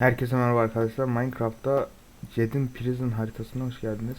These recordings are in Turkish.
Herkese merhaba arkadaşlar. Minecraft'ta Jed'in Prison haritasına hoş geldiniz.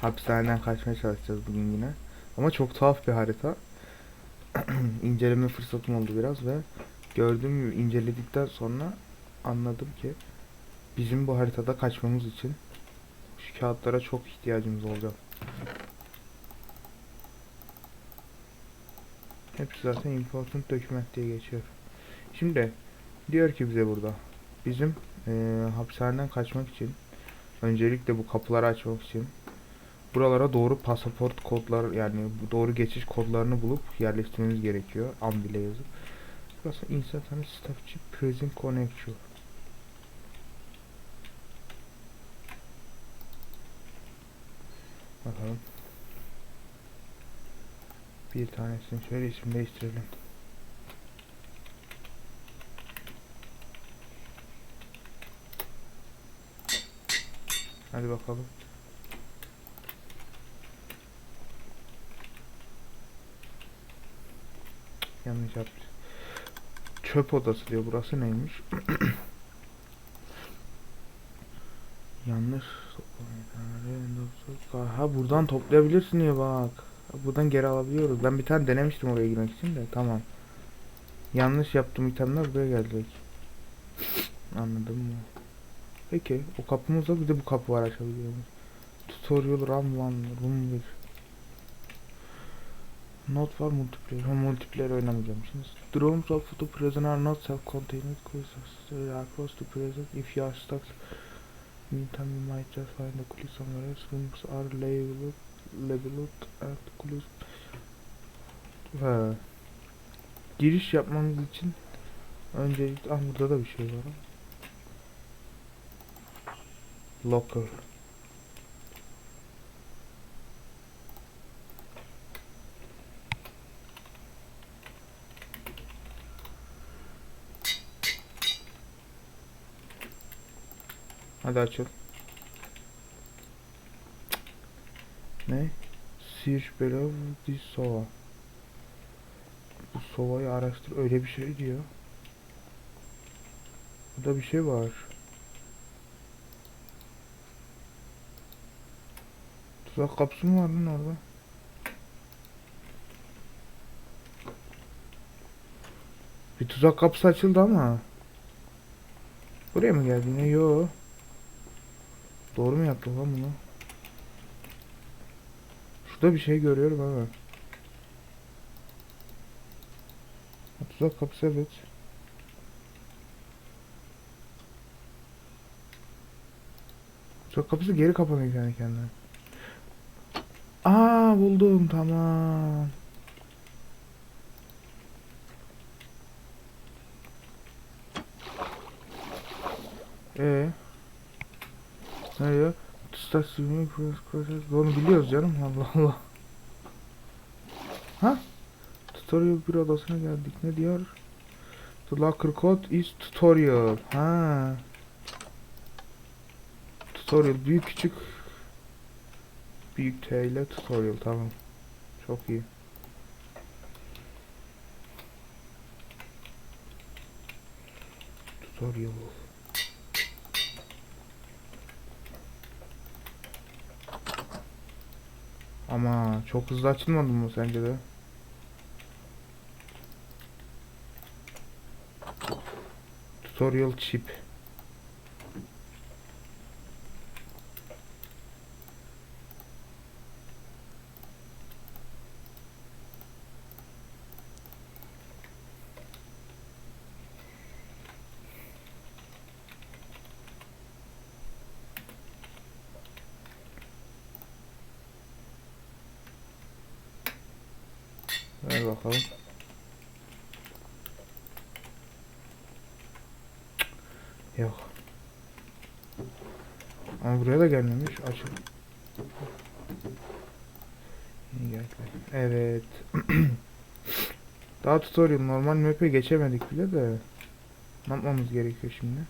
Hapishaneden kaçmaya çalışacağız bugün yine. Ama çok tuhaf bir harita. İnceleme fırsatım oldu biraz ve gördüğüm gibi inceledikten sonra anladım ki bizim bu haritada kaçmamız için şu kağıtlara çok ihtiyacımız olacak. Hepsi zaten important document diye geçiyor. Şimdi diyor ki bize burada bizim eee hapishaneden kaçmak için öncelikle bu kapıları açmak için buralara doğru pasaport kodlar yani doğru geçiş kodlarını bulup yerleştirmemiz gerekiyor. Ambile yazıp. Burası insert and staffçı prison connection. Bakalım. Bir tanesini şöyle isim değiştirelim. Hadi bakalım. Yanlış yaptım. Çöp odası diyor. Burası neymiş? Yanlış. Ha buradan toplayabilirsin ya bak. Buradan geri alabiliyoruz. Ben bir tane denemiştim oraya girmek için de. Tamam. Yanlış yaptım itemler buraya gelecek. Anladım mı? Peki o kapımızda bir de bu kapı var açabiliyoruz. Tutorial RAM 1 Room 1 Not var multiplayer. Ha, multiplayer. The rooms of the prison are not self-contained. Are across the prison. If you are stuck, meantime you might just find a clue somewhere else. Rooms are labeled, labeled and clues. Ha. Giriş yapmamız için öncelikle ah burada da bir şey var. Locker. Hadi açıl. Ne? Search below this sova. Bu sovayı araştır. Öyle bir şey diyor. Burada bir şey var. Tuzak kapısı mı var lan orada? Bir tuzak kapısı açıldı ama. Buraya mı geldi yine? Yo. Doğru mu yaptım lan bunu? Şurada bir şey görüyorum ama. Tuzak kapısı evet. Tuzak kapısı geri kapanıyor kendi kendine. Aa buldum tamam. Ee. Ne diyor? Start swimming process. Onu biliyoruz canım. Allah Allah. Ha? Tutorial bir odasına geldik. Ne diyor? The locker code is tutorial. Ha. Tutorial büyük küçük büyük T ile tutorial tamam. Çok iyi. Tutorial. Ama çok hızlı açılmadı mı sence de? Tutorial chip. Ver bakalım. Yok. Ama buraya da gelmemiş. Açıl. Evet. Daha tutorial normal map'e geçemedik bile de. Ne yapmamız gerekiyor şimdi?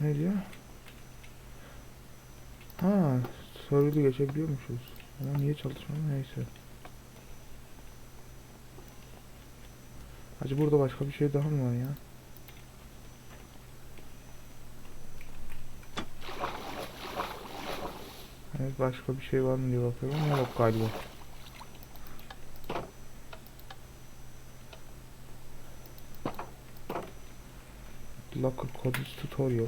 Ne diyor? Ha, Tutorial'ı geçebiliyormuşuz. Ama niye çalışmıyor neyse. Hacı burada başka bir şey daha mı var ya? Evet başka bir şey var mı diye bakıyorum ama yok galiba. Locker Codes Tutorial.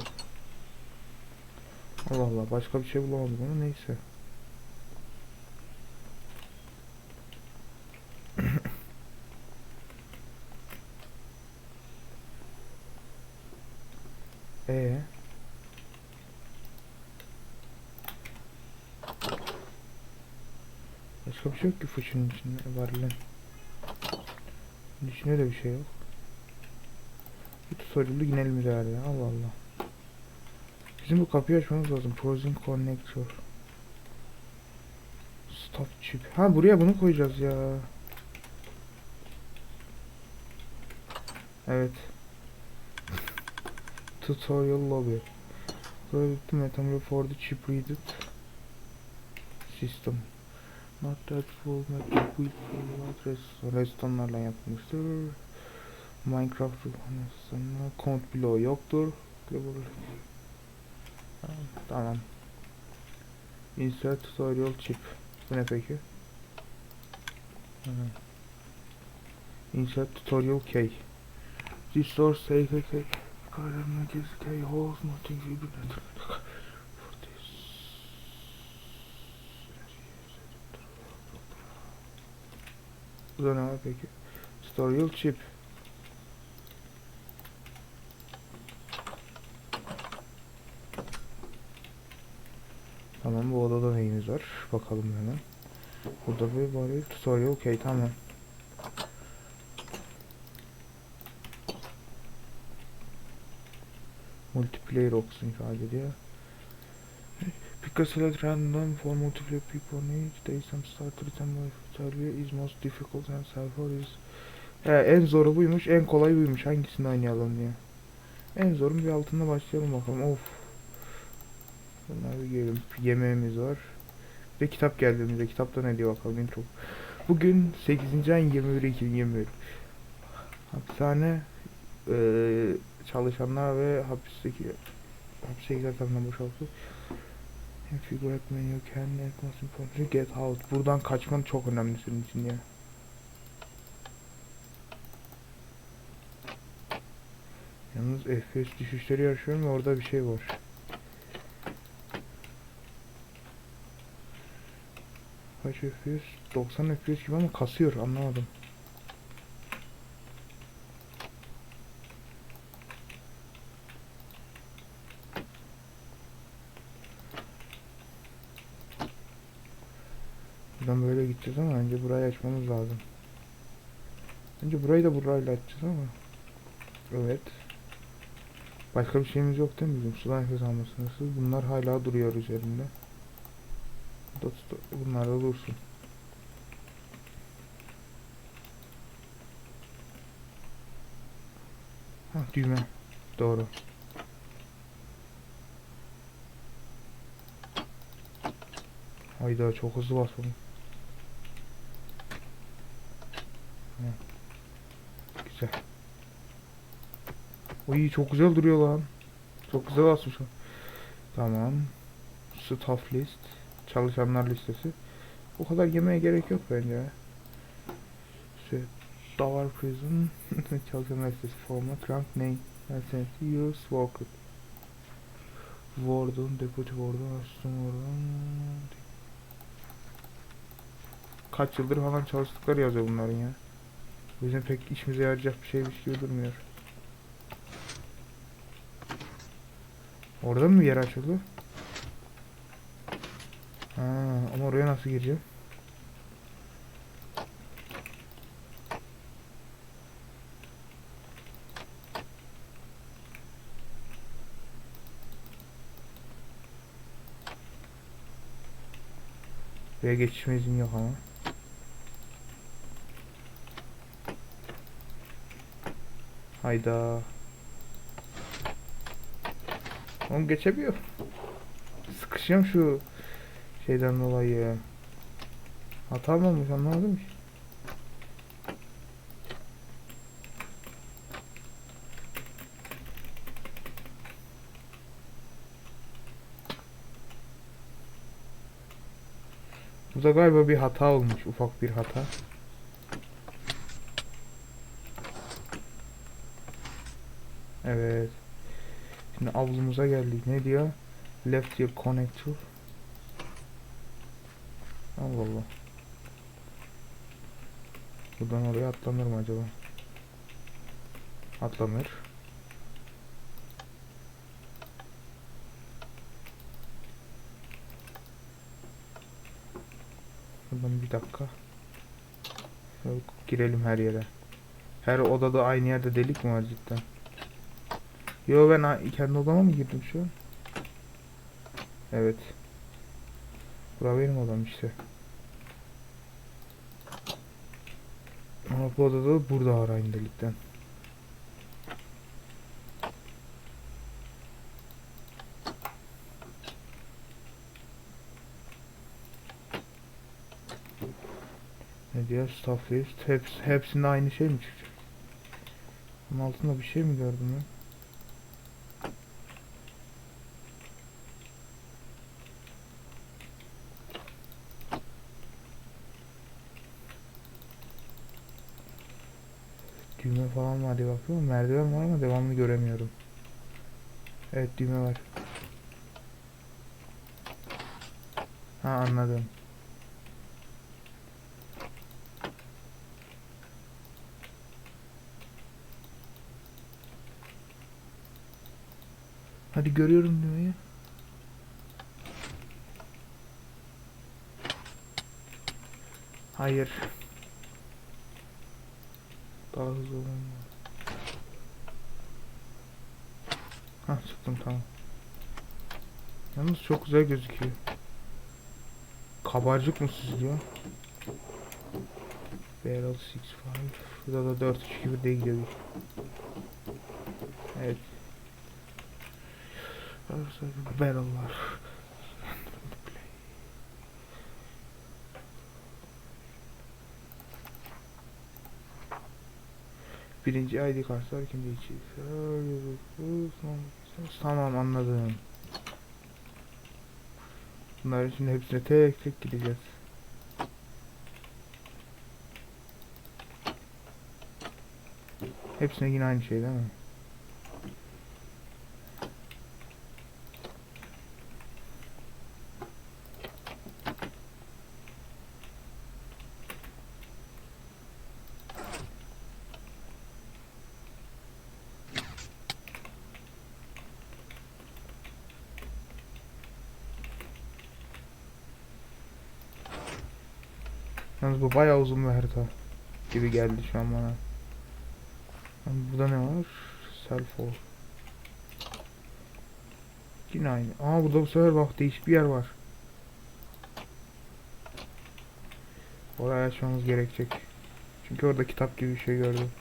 Allah Allah başka bir şey bulamadım ama neyse. Ee. Bir şey yok ki fıçının içinde var lan. İçinde de bir şey yok. Bir tutorial'da yine elimizde Allah Allah. Bizim bu kapıyı açmamız lazım. Frozen Connector. Stop chip. Ha buraya bunu koyacağız ya. Evet. Tutorial lobby. Project metamor for the chip readed system. Not that full metal with full address. Redstone'larla yapılmıştır. Minecraft ruhanasına kont bloğu yoktur. Tamam. Insert tutorial chip. Bu ne peki? Insert tutorial key. Source say key. Karanlık is key holes nothing will be better. For this. Bu da ne var peki? Tutorial chip. Tamam bu odada neyimiz var? Bakalım hemen. Burada bir var tutorial okey tamam. Multiplayer olsun ifade ediyor. A select random for multiplayer people on each day some start return survey is most difficult and server is He, en zoru buymuş, en kolay buymuş. Hangisini oynayalım diye. En zorun bir altında başlayalım bakalım. Of. Bunlar bir gelelim. Yemeğimiz var. Ve kitap geldiğimizde kitapta ne diyor bakalım intro. Bugün 8. ayın 21 2021. Hapishane eee çalışanlar ve hapisteki hapisdekiler tarafından boşaltıldı. Figure at menu can net most importantly get out. Buradan kaçman çok önemli senin için ya. Yalnız FPS düşüşleri yaşıyorum ve orada bir şey var. Kaç FPS? 90 FPS gibi ama kasıyor anlamadım. Buradan böyle gideceğiz ama önce burayı açmamız lazım. Burayı da burayla açacağız ama. Evet. Başka bir şeyimiz yok değil mi bizim? Sudan nefes alma sınırsız. Bunlar hala duruyor üzerinde. Bunlar da dursun. Ha düğme. Doğru. Hayda çok hızlı basmadım. Ha. Güzel. Oy çok güzel duruyor lan. Çok güzel basmışım. Tamam. Staff list. Çalışanlar listesi. O kadar yemeğe gerek yok bence. İşte Tower Prison. Çalışanlar listesi format. Rank name. Nationality. Years worked. Warden. Deputy Warden. Assistant Warden. Kaç yıldır falan çalıştıkları yazıyor bunların ya. O yüzden pek işimize yarayacak bir şeymiş gibi durmuyor. Orada mı yer açıldı? Ha, ama oraya nasıl gireceğim? Buraya geçişme izin yok ama. Hayda. Onu geçemiyor. Sıkışıyorum şu şeyden dolayı. Hata mı olmuş anlamadım ki. Burada galiba bir hata olmuş. Ufak bir hata. Evet. Şimdi avlumuza geldik. Ne diyor? Left your connector. Allah Allah. Buradan oraya atlanır mı acaba? Atlanır. Buradan bir dakika. Girelim her yere. Her odada aynı yerde delik mi var cidden? Yo ben kendi odama mı girdim şu an? Evet. Bura benim odam işte. Ama bu odada da burada var aynı delikten. Ne diyor? Staff list. Hepsi, hepsinde aynı şey mi çıkacak? Bunun altında bir şey mi gördüm ben? Düğme falan var diye bakıyorum. Merdiven var ama devamını göremiyorum. Evet düğme var. Ha anladım. Hadi görüyorum düğmeyi. Hayır. Daha hızlı olalım. Hah çıktım tamam. Yalnız çok güzel gözüküyor. Kabarcık mı süzülüyor? Barrel 6 5 Burada da 4 3 gibi de gidiyor. Evet. Barrel'lar. Birinci ID kartlar ikinci içi. Tamam anladım. Bunların şimdi hepsine tek tek gideceğiz. Hepsine yine aynı şey değil mi? Yalnız bu bayağı uzun bir harita gibi geldi şu an bana. Burada ne var? Selfo. Yine aynı. Aa burada bu sefer bak değişik bir yer var. Oraya açmamız gerekecek. Çünkü orada kitap gibi bir şey gördüm.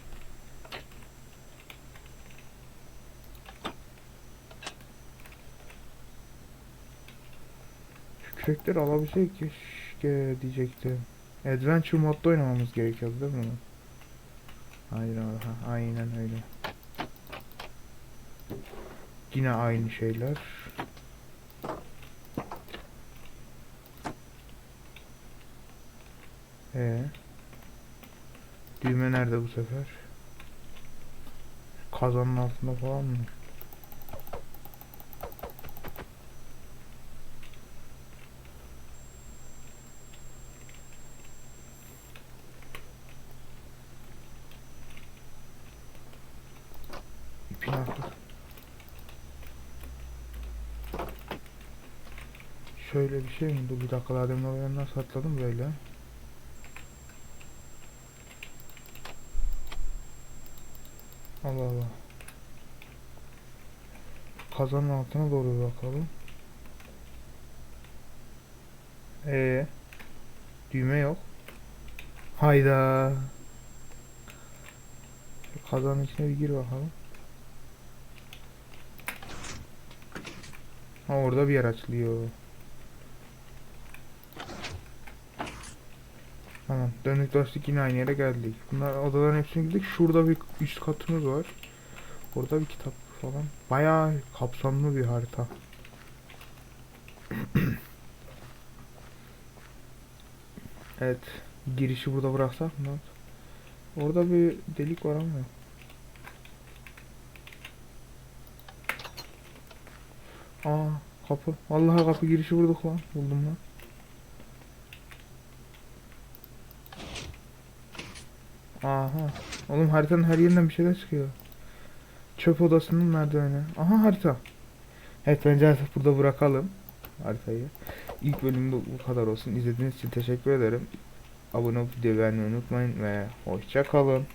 Şu kürekleri alabilsek keşke diyecektim. Adventure modda oynamamız gerekiyordu değil mi? bunu? Aynen aha, aynen öyle. Yine aynı şeyler. Ee, düğme nerede bu sefer? Kazanın altında falan mı? Arkası. Şöyle bir şey mi? Dur bir dakika daha demin oraya nasıl atladım böyle? Allah Allah. Kazanın altına doğru bakalım. Ee, düğme yok. Hayda. Kazanın içine bir gir bakalım. Ha orada bir yer açılıyor. Tamam döndük dolaştık yine aynı yere geldik. Bunlar odaların hepsine girdik. Şurada bir üst katımız var. Orada bir kitap falan. Bayağı kapsamlı bir harita. Evet. Girişi burada bıraksak mı? Orada bir delik var ama. Aa kapı. Vallahi kapı girişi vurduk lan. Buldum lan. Aha. Oğlum haritanın her yerinden bir şeyler çıkıyor. Çöp odasının merdiveni. Aha harita. Evet bence artık burada bırakalım haritayı. İlk bölümde bu kadar olsun. İzlediğiniz için teşekkür ederim. Abone olup videoyu beğenmeyi unutmayın ve hoşça kalın.